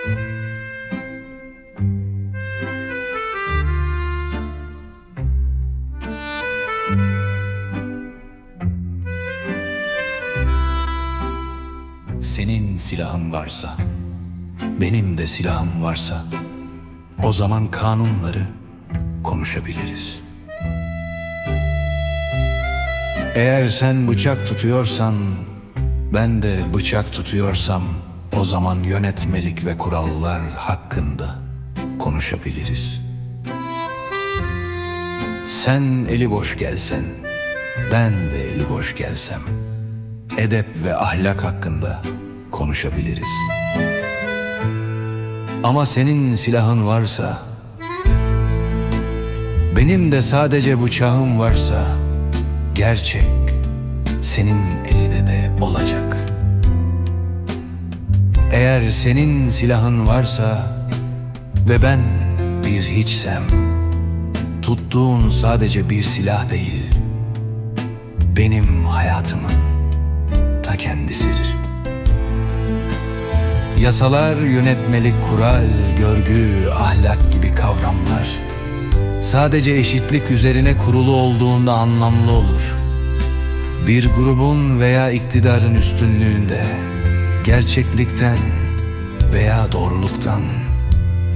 Senin silahın varsa, benim de silahım varsa, o zaman kanunları konuşabiliriz. Eğer sen bıçak tutuyorsan, ben de bıçak tutuyorsam, o zaman yönetmelik ve kurallar hakkında konuşabiliriz. Sen eli boş gelsen, ben de eli boş gelsem, edep ve ahlak hakkında konuşabiliriz. Ama senin silahın varsa, benim de sadece bıçağım varsa, gerçek senin elinde de olacak. Eğer senin silahın varsa ve ben bir hiçsem, tuttuğun sadece bir silah değil, benim hayatımın ta kendisidir. Yasalar, yönetmelik, kural, görgü, ahlak gibi kavramlar sadece eşitlik üzerine kurulu olduğunda anlamlı olur. Bir grubun veya iktidarın üstünlüğünde gerçeklikten veya doğruluktan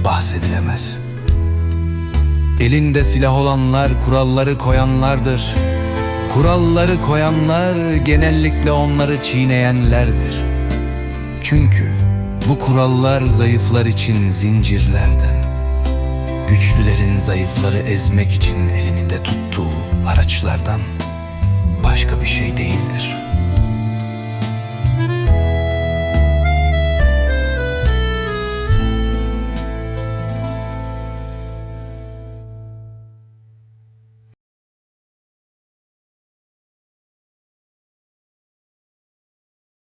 bahsedilemez. Elinde silah olanlar kuralları koyanlardır. Kuralları koyanlar genellikle onları çiğneyenlerdir. Çünkü bu kurallar zayıflar için zincirlerden, güçlülerin zayıfları ezmek için elinde tuttuğu araçlardan başka bir şey değildir.